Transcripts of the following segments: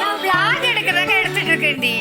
நான் vlog எடுத்துட்டு இருக்கேன்டி.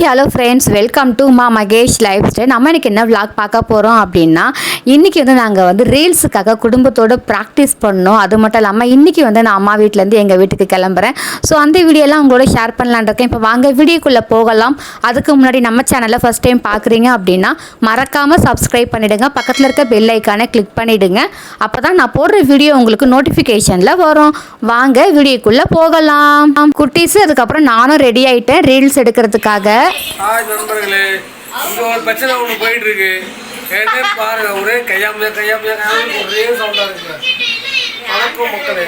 Hi hello friends welcome to மா மகேஷ் லைஃப் ஸ்டைல் நம்ம எனக்கு என்ன விளாக் பார்க்க போகிறோம் அப்படின்னா இன்றைக்கி வந்து நாங்கள் வந்து ரீல்ஸுக்காக குடும்பத்தோடு ப்ராக்டிஸ் பண்ணோம். அது மட்டும் இல்லாமல் இன்றைக்கி வந்து நான் அம்மா வீட்டிலேருந்து எங்கள் வீட்டுக்கு கிளம்புறேன். ஸோ அந்த வீடியோலாம் உங்களோட ஷேர் பண்ணலான் இருக்கேன். இப்போ வாங்க வீடியோக்குள்ளே போகலாம். அதுக்கு முன்னாடி நம்ம சேனலை ஃபஸ்ட் டைம் பார்க்குறீங்க அப்படின்னா மறக்காமல் சப்ஸ்கிரைப் பண்ணிவிடுங்க பக்கத்தில் இருக்க பெல் ஐக்கானை கிளிக் பண்ணிவிடுங்க அப்போ தான் நான் போடுற வீடியோ உங்களுக்கு நோட்டிஃபிகேஷனில் வரும். வாங்க வீடியோக்குள்ளே போகலாம். குட்டீஸ் அதுக்கப்புறம் நானும் ரெடி ஆகிட்டேன் ரீல்ஸ் எடுக்கிறதுக்காக. ஹாய் நண்பர்களே. இங்கே ஒரு பிரச்சனை ஒன்று போயிட்டு இருக்கு என்ன பாருங்க ஒரே கையாமையா கையாமையா கையாமையா ஒரே சவுண்டாக இருக்குங்க வணக்கம் மக்களே.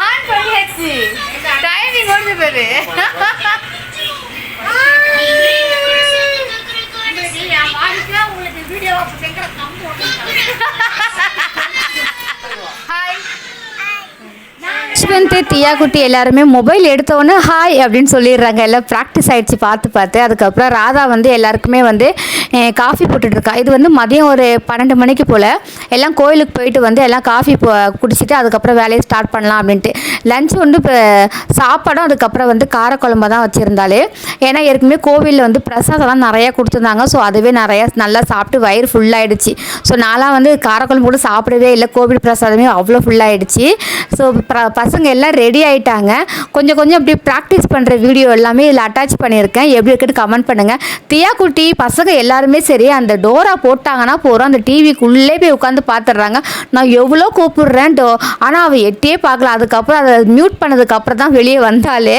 ஆன் பண்ணியாச்சு. டைமிங் ஓடுது பாரு. ஹாய் யஷ்வந்த் தியா குட்டி எல்லாருமே மொபைல் எடுத்தவொன்னே ஹாய் அப்படின்னு சொல்லிடுறாங்க. எல்லாம் ப்ராக்டிஸ் ஆகிடுச்சு பார்த்து பார்த்து. அதுக்கப்புறம் ராதா வந்து எல்லாருக்குமே வந்து காஃபி போட்டுட்டு இருக்கா இது வந்து மதியம் ஒரு பன்னெண்டு மணிக்கு போல். எல்லாம் கோயிலுக்கு போயிட்டு வந்து எல்லாம் காஃபி குடிச்சிட்டு அதுக்கப்புறம் வேலையை ஸ்டார்ட் பண்ணலாம் அப்படின்ட்டு. லஞ்ச் வந்து இப்போ சாப்பாடும் அதுக்கப்புறம் வந்து காரக்குழம்பு தான் வச்சுருந்தாலே ஏன்னா ஏற்கனவே கோவிலில் வந்து பிரசாதம்லாம் நிறையா கொடுத்துருந்தாங்க. ஸோ அதுவே நிறையா நல்லா சாப்பிட்டு வயிறு ஃபுல்லாகிடுச்சு ஸோ நான்லாம் வந்து காரக்குழம்பு கூட சாப்பிடவே இல்லை. கோவில் பிரசாதமே அவ்வளோ ஃபுல்லாகிடுச்சு ஸோ பசங்க எல்லாம் ரெடி ஆயிட்டாங்க. கொஞ்சம் கொஞ்சம் அப்படி ப்ராக்டிஸ் பண்ணுற வீடியோ எல்லாமே இதில் அட்டாச் பண்ணியிருக்கேன். எப்படி இருக்குன்னு கமெண்ட் பண்ணுங்கள் தியா குட்டி பசங்க எல்லாருமே சரி அந்த டோரா போட்டாங்கன்னா போகிறோம் அந்த டிவிக்குள்ளே போய் உட்காந்து பார்த்துடுறாங்க நான் எவ்வளோ கூப்பிடுறேன் டோ ஆனால் அவள் எட்டியே பார்க்கல. அதுக்கப்புறம் அதை மியூட் பண்ணதுக்கப்புறம் தான் வெளியே வந்தாலே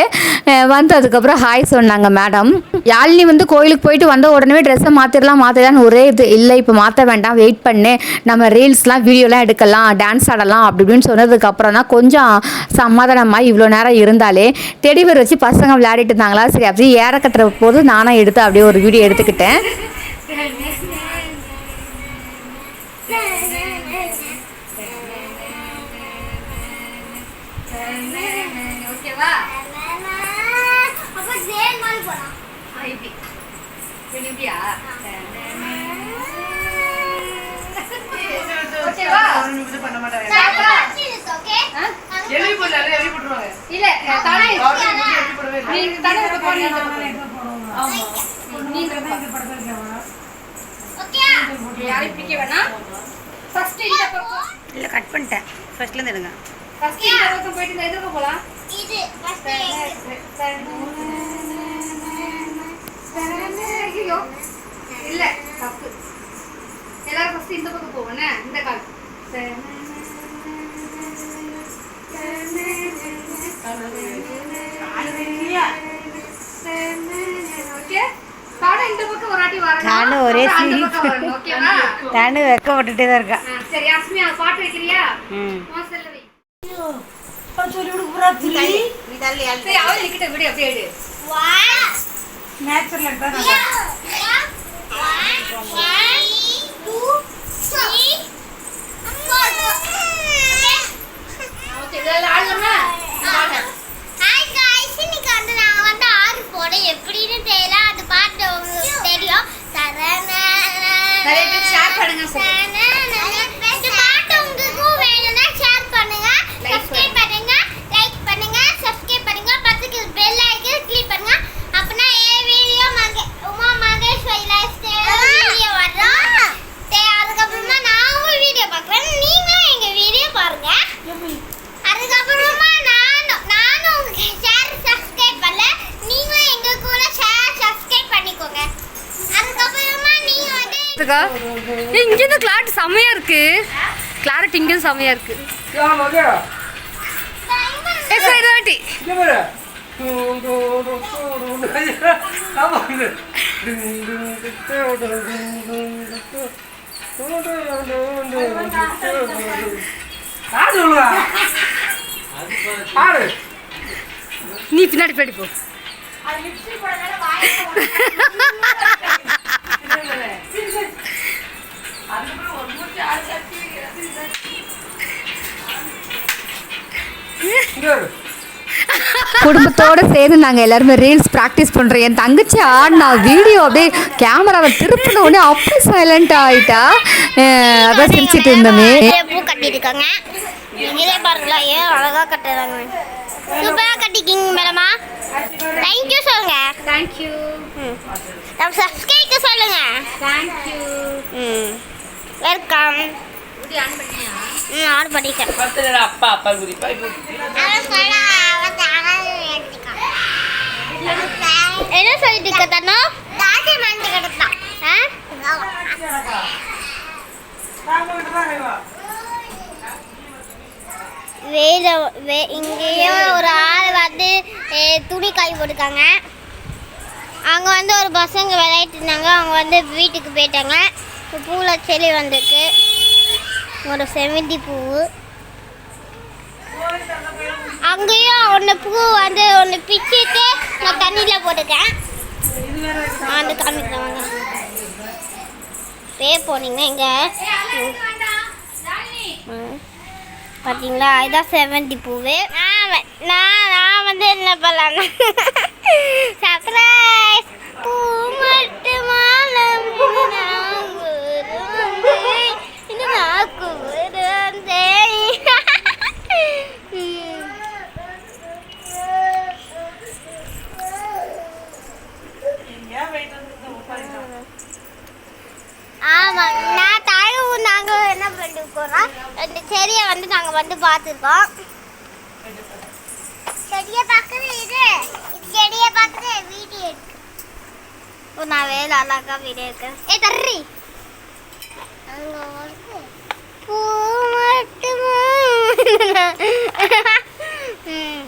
வந்து அதுக்கப்புறம் ஹாய் சொன்னாங்க மேடம் யாழினி வந்து கோயிலுக்கு போயிட்டு வந்த உடனே ட்ரெஸ்ஸை மாற்றிடலாம் மாற்றிடலான்னு ஒரே இது இல்லை. இப்போ மாற்ற வேண்டாம் வெயிட் பண்ணு. நம்ம ரீல்ஸ்லாம் வீடியோலாம் எடுக்கலாம் டான்ஸ் ஆடலாம் அப்படி இப்படின்னு சொன்னதுக்கப்புறம் தான் கொஞ்சம் சமாதானமாக இவ்வளோ நேரம் இருந்தாலே டெடிவர் வச்சு பசங்க விளையாடிட்டு இருந்தாங்களா? சரி அப்படியே ஏற கட்டுற போது நானும் எடுத்து அப்படியே ஒரு வீடியோ எடுத்துக்கிட்டேன். ஓகேவா? அப்ப ஜெயன் மாதிரி போலாம் இப்படி இப்படியா ஓகேவா ஓகே எழுதி போடல எழுதி போட்டுருவாங்க இல்ல தானே எழுதி நீங்க தானே இதை போடுறீங்க ஆமா நீங்க ஓகே யாரையும் பிடிக்க வேணாம் ஃபர்ஸ்ட் இந்த பக்கம் இல்லை கட் பண்ணிட்டேன். ஃபர்ஸ்ட்லேருந்து எடுங்க ஃபர்ஸ்ட் இந்த பக்கம் போயிட்டு இந்த போலாம் இது ஃபர்ஸ்ட் ஐயோ இல்ல தப்பு எல்லாரும் ஃபர்ஸ்ட் இந்த பக்கம் போவோண்ணே இந்த கால் பக்கம் ஒரு சிரிப்பு. தானு வெக்கப்பட்டுட்டே தான் இருக்கா சரி அஸ்மி அது பாட்டு வைக்கிறியா ம் செல்ல நீ தள்ளி சரி விடு அப்படியே எடு நேச்சுரல் தான் ஓகே இதெல்லாம் ஆடலாமா அதை எப்படின்னு தெரியல அது பாட்டு உங்களுக்கு தெரியும் சரண நிறைய பேர் ஷேர் பண்ணுங்க சார் இந்த பாட்டு உங்களுக்கு வேணும்னா ஷேர் பண்ணுங்க Like சப்ஸ்கிரைப் பண்ணுங்க லைக் பண்ணுங்க சப்ஸ்கிரைப் பண்ணுங்க பக்கத்துக்கு பெல் ஐக்கன் கிளிக் பண்ணுங்க அப்பனா ஏ வீடியோ மகே Uma Maheswari lifestyle video வரும் தே அதுக்கப்புறமா நான் உங்க வீடியோ பார்க்குறேன் நீங்களும் எங்க வீடியோ பாருங்க அதுக்கப்புறமா நான் இருக்கா ஏய் இங்கேருந்து கிளாட் செமையா இருக்கு கிளாரட் இங்கேருந்து செமையா இருக்கு ஏன் மகா ஏ சார் இது வாட்டி இங்க பாரு டு, டு, டு, டு, டு. ஆமா இது டுங், டுங், டு, டு, டு, டுங், டுங், டு, டு. டு, டு, டு, டு, டு, டு, டு. ஆடு சொல்லுடா. ஆடு நீ பின்னாடி பின்னாடி போ. குடும்பத்தோடு சேர்ந்து நாங்கள் எல்லாருமே ரீல்ஸ் ப்ராக்டிஸ் பண்ணுறோம் என் தங்கச்சி ஆடினா வீடியோ அப்படியே கேமராவை திருப்பின உடனே அப்படி சைலண்ட் ஆகிட்டா அதான் சிரிச்சிட்டு இருந்தோமே. நிறைய பூ கட்டியிருக்காங்க. நீங்களே பாருங்களா ஏன் அழகா கட்டுறாங்க. சூப்பரா கட்டிக்கிங்க மேடமா. தேங்க்யூ சொல்லுங்க. Thank you. நம்ம தேங்க்யூ ம். வெல்கம் ம் ஆர்டர் பண்ணிட்டேன். அப்பா அப்பா குதி பாய் என்ன சொல்லிட்டு இருக்க தனோ? தாட்டி மண்டி கிடத்தான். வேல வே இங்கேயும் ஒரு ஆள் வந்து துணி காய் போட்டுருக்காங்க. அங்கே வந்து ஒரு பசங்க விளையாட்டு இருந்தாங்க. அவங்க வந்து வீட்டுக்கு போயிட்டாங்க. இப்போ பூவில் செடி வந்திருக்கு. ஒரு செவந்தி பூ. அங்கேயும் ஒன்று பூ வந்து ஒன்று பிச்சுட்டு நான் தண்ணியில் போட்டுக்கேன் வந்து காமிக்கிறேன் வாங்க. பே போனீங்கன்னா இங்கே. பார்த்தீங்களா இதுதான் செவந்தி பூவு. நான் நான் நான் வந்து என்ன பண்ணலான்னா சர்ப்ரைஸ் பூ மட்டுமா நம்பி ஆமாங்க நான் தழுவு நாங்கள் என்ன பண்ணிருக்கோம்னா ரெண்டு செடியை வந்து நாங்கள் வந்து பார்த்துருக்கோம் செடியை பார்க்குறது இது இது செடியை பார்க்குறது வீடியோ இருக்கு ஓ நான் வேலை அழகா வீடியோ இருக்கேன் ஏ தர்றி அங்க இருக்கு. பூ மட்டுமா ம்.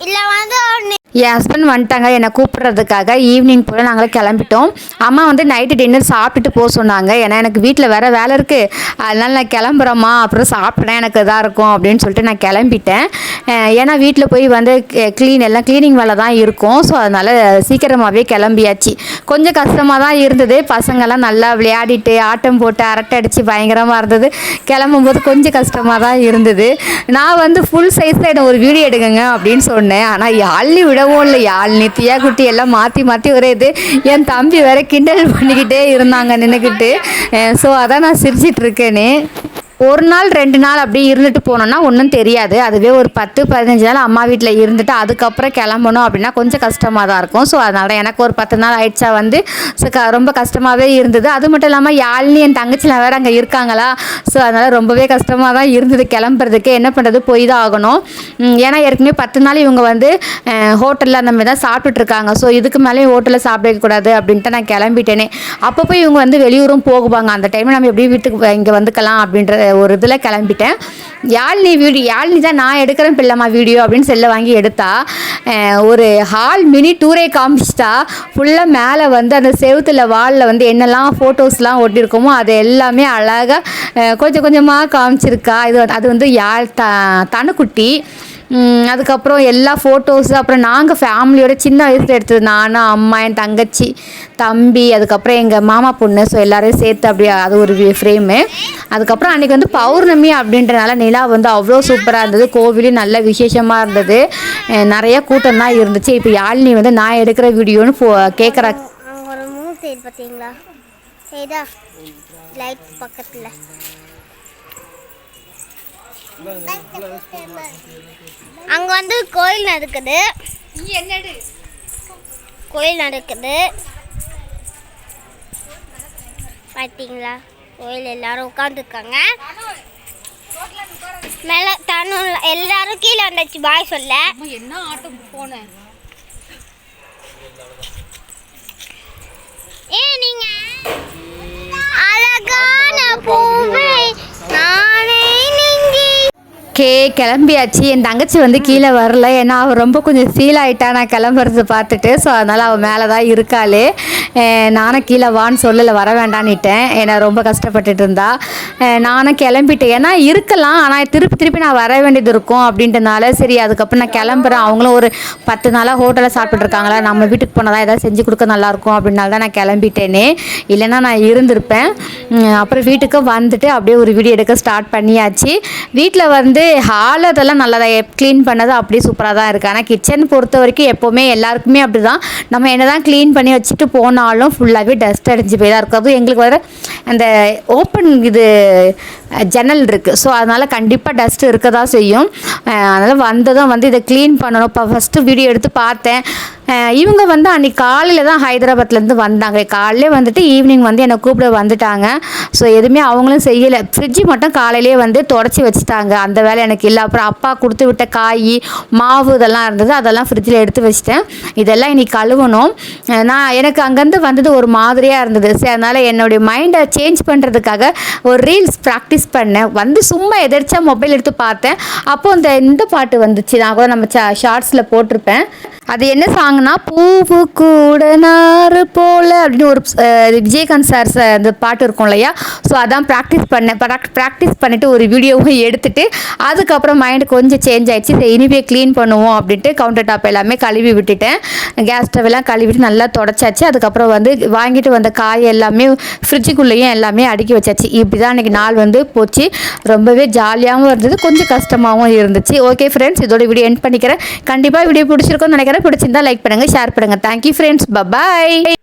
இல்ல வந்து ஒன்று என் ஹஸ்பண்ட் வந்துட்டாங்க. என்னை கூப்பிட்றதுக்காக ஈவினிங் போல் நாங்களும் கிளம்பிட்டோம். அம்மா வந்து நைட்டு டின்னர் சாப்பிட்டுட்டு போக சொன்னாங்க. ஏன்னா எனக்கு வீட்டில் வேறு வேலை இருக்குது அதனால் நான் கிளம்புறேம்மா. அப்புறம் சாப்பிட்டேன் எனக்கு இதாக இருக்கும் அப்படின்னு சொல்லிட்டு நான் கிளம்பிட்டேன். ஏன்னா வீட்டில் போய் வந்து க்ளீன் எல்லாம் க்ளீனிங் வேலை தான் இருக்கும். ஸோ அதனால் சீக்கிரமாகவே கிளம்பியாச்சு. கொஞ்சம் கஷ்டமாக தான் இருந்தது. பசங்கள்லாம் நல்லா விளையாடிட்டு ஆட்டம் போட்டு அரட்டை அடித்து பயங்கரமாக இருந்தது. கிளம்பும்போது கொஞ்சம் கஷ்டமாக தான் இருந்தது. நான் வந்து ஃபுல் சைஸில் என்ன ஒரு வீடியோ எடுக்குங்க அப்படின்னு சொன்னேன். ஆனால் யாழ்னி விடவும் இல்லை. யாழ்னி தியா குட்டி எல்லாம் மாற்றி மாற்றி ஒரே இது. என் தம்பி வேற கிண்டல் பண்ணிக்கிட்டே இருந்தாங்க நின்றுக்கிட்டு ஸோ அதான் நான் சிரிச்சிட்டு இருக்கேனே. ஒரு நாள் ரெண்டு நாள் அப்படியே இருந்துட்டு போனோம்னா ஒன்றும் தெரியாது. அதுவே ஒரு பத்து பதினஞ்சு நாள் அம்மா வீட்டில் இருந்துட்டு அதுக்கப்புறம் கிளம்பணும் அப்படின்னா கொஞ்சம் கஷ்டமாக தான் இருக்கும். ஸோ அதனால் எனக்கு ஒரு பத்து நாள் ஆயிடுச்சா வந்து ஸோ க ரொம்ப கஷ்டமாகவே இருந்தது. அது மட்டும் இல்லாமல் யாழ்னி என் தங்கச்சியில் வேறு அங்கே இருக்காங்களா? ஸோ அதனால் ரொம்பவே கஷ்டமாக தான் இருந்தது. கிளம்புறதுக்கு என்ன பண்ணுறது போய் தான் ஆகணும். ஏன்னா ஏற்கனவே பத்து நாள் இவங்க வந்து ஹோட்டலில் அந்த மாதிரி தான் சாப்பிட்டுட்டு இருக்காங்க. ஸோ இதுக்கு மேலேயும் ஹோட்டலில் சாப்பிடக்கூடாது அப்படின்ட்டு நான் கிளம்பிட்டேனே. அப்பப்போ இவங்க வந்து வெளியூரும் போகுவாங்க. அந்த டைமில் நம்ம எப்படி வீட்டுக்கு இங்கே வந்துக்கலாம் அப்படின்ற ஒரு இதில் கிளம்பிட்டேன். யாழ்னி வீடியோ யாழ்னி தான் நான் எடுக்கிறேன் பிள்ளைமா வீடியோ அப்படின்னு செல்லை வாங்கி எடுத்தா ஒரு ஹால் மினி டூரே காமிச்சிட்டா ஃபுல்லாக மேலே வந்து அந்த செவுத்துல வாலில் வந்து என்னெல்லாம் ஃபோட்டோஸ்லாம் ஒட்டியிருக்கோமோ அது எல்லாமே அழகாக கொஞ்சம் கொஞ்சமாக காமிச்சிருக்கா. இது அது வந்து யாழ் த தனுக்குட்டி. அதுக்கப்புறம் எல்லா ஃபோட்டோஸு அப்புறம் நாங்கள் ஃபேமிலியோட சின்ன வயசில் எடுத்தது நானும் அம்மா என் தங்கச்சி தம்பி அதுக்கப்புறம் எங்கள் மாமா பொண்ணு ஸோ எல்லாரையும் சேர்த்து அப்படியே அது ஒரு ஃப்ரேமு அதுக்கப்புறம் அன்றைக்கி வந்து பௌர்ணமி அப்படின்றனால நிலா வந்து அவ்வளோ சூப்பராக இருந்தது கோவிலும் நல்ல விசேஷமாக இருந்தது நிறைய கூட்டம் தான் இருந்துச்சு இப்போ யாழினி வந்து நான் எடுக்கிற வீடியோன்னு ஃபோ கேட்குறா ஒரு மூணு சைடு பார்த்தீங்களா லைட் பக்கத்தில் அங்கே வந்து கோயில் நடக்குது. கோயில் நடக்குது. பார்த்தீங்களா கோயில் எல்லாரும் உட்காந்துருக்காங்க மேலே தனு எல்லாரும் கீழே வந்தாச்சு பாய் சொல்ல. என்ன ஆட்டம் போனேன் ஏ நீங்க ஓகே கிளம்பியாச்சு. என் தங்கச்சி வந்து கீழே வரல. ஏன்னா அவள் ரொம்ப கொஞ்சம் ஃபீல் ஆகிட்டா நான் கிளம்புறது பார்த்துட்டு. ஸோ அதனால் அவள் மேலே தான் இருக்காளே நானும் கீழே வான்னு சொல்லலை வர வேண்டான்னுட்டேன் ஏன்னா ரொம்ப கஷ்டப்பட்டுட்டு இருந்தா. நானும் கிளம்பிட்டேன். ஏன்னா இருக்கலாம். ஆனால் திருப்பி திருப்பி நான் வர வேண்டியது இருக்கும் அப்படின்றனால சரி அதுக்கப்புறம் நான் கிளம்புறேன். அவங்களும் ஒரு பத்து நாளாக ஹோட்டலில் சாப்பிட்டுருக்காங்களா நம்ம வீட்டுக்கு போனால் தான் ஏதாவது செஞ்சு கொடுக்க நல்லாயிருக்கும் அப்படின்னால தான் நான் கிளம்பிட்டேனே. இல்லைன்னா நான் இருந்திருப்பேன். அப்புறம் வீட்டுக்கு வந்துட்டு அப்படியே ஒரு வீடியோ எடுக்க ஸ்டார்ட் பண்ணியாச்சு. வீட்டில் வந்து ஹால் அதெல்லாம் நல்லா க்ளீன் பண்ணது அப்படியே சூப்பராக தான் இருக்குது ஆனால் கிச்சன் பொறுத்த வரைக்கும் எப்போவுமே எல்லாருக்குமே அப்படி தான் நம்ம என்ன தான் க்ளீன் பண்ணி வச்சுட்டு போனாலும் ஃபுல்லாகவே டஸ்ட் அடிஞ்சு போய் தான் இருக்கும் அதுவும் எங்களுக்கு வர அந்த ஓப்பன் இது ஜன்னல் இருக்குது ஸோ அதனால் கண்டிப்பாக டஸ்ட் இருக்க தான் செய்யும் அதனால் வந்ததும் வந்து இதை க்ளீன் பண்ணணும். இப்போ ஃபஸ்ட்டு வீடியோ எடுத்து பார்த்தேன். இவங்க வந்து அன்றைக்கி காலையில் தான் ஹைதராபாத்லேருந்து வந்தாங்க. காலையிலே வந்துட்டு ஈவினிங் வந்து என்னை கூப்பிட வந்துட்டாங்க. ஸோ எதுவுமே அவங்களும் செய்யலை. ஃப்ரிட்ஜு மட்டும் காலையிலே வந்து தொடச்சி வச்சுட்டாங்க. அந்த வேலை எனக்கு இல்லை. அப்புறம் அப்பா கொடுத்து விட்ட காய் மாவு இதெல்லாம் இருந்தது. அதெல்லாம் ஃப்ரிட்ஜில் எடுத்து வச்சிட்டேன். இதெல்லாம் இன்னைக்கு கழுவணும். நான் எனக்கு அங்கேருந்து வந்தது ஒரு மாதிரியாக இருந்தது. சரி அதனால் என்னுடைய மைண்டை சேஞ்ச் பண்ணுறதுக்காக ஒரு ரீல்ஸ் ப்ராக்டிஸ் பண்ணேன். வந்து சும்மா எதிர்த்தா மொபைல் எடுத்து பார்த்தேன். அப்போ இந்த இந்த பாட்டு வந்துச்சு. நான் கூட நம்ம ஷார்ட்ஸில் போட்டிருப்பேன். அது என்ன சாங்னா பூவு கூட நாறு போல அப்படின்னு ஒரு விஜயகாந்த் சார் அந்த பாட்டு இருக்கும் இல்லையா? ஸோ அதான் ப்ராக்டிஸ் பண்ணேன். ப்ராக்டிஸ் பண்ணிவிட்டு ஒரு வீடியோவும் எடுத்துகிட்டு அதுக்கப்புறம் மைண்டு கொஞ்சம் சேஞ்ச் ஆகிடுச்சு சரி இனிமே க்ளீன் பண்ணுவோம் அப்படின்ட்டு கவுண்டர் டாப் எல்லாமே கழுவி விட்டுட்டேன். கேஸ் ஸ்டவ் எல்லாம் கழுவிட்டு நல்லா தொடச்சாச்சு. அதுக்கப்புறம் வந்து வாங்கிட்டு வந்த காய் எல்லாமே ஃப்ரிட்ஜுக்குள்ளேயும் எல்லாமே அடுக்கி வச்சாச்சு. இப்படி தான் அன்றைக்கி நாள் வந்து போச்சு. ரொம்பவே ஜாலியாகவும் இருந்தது. கொஞ்சம் கஷ்டமாகவும் இருந்துச்சு. ஓகே ஃப்ரெண்ட்ஸ் இதோட வீடியோ எண்ட் பண்ணிக்கிறேன். கண்டிப்பாக வீடியோ பிடிச்சிருக்கோன்னு நினைக்கிறேன். பிடிச்சிருந்தா லைக் பண்ணுங்கள் ஷேர் பண்ணுங்கள் தேங்க்யூ ஃப்ரெண்ட்ஸ் பபாய்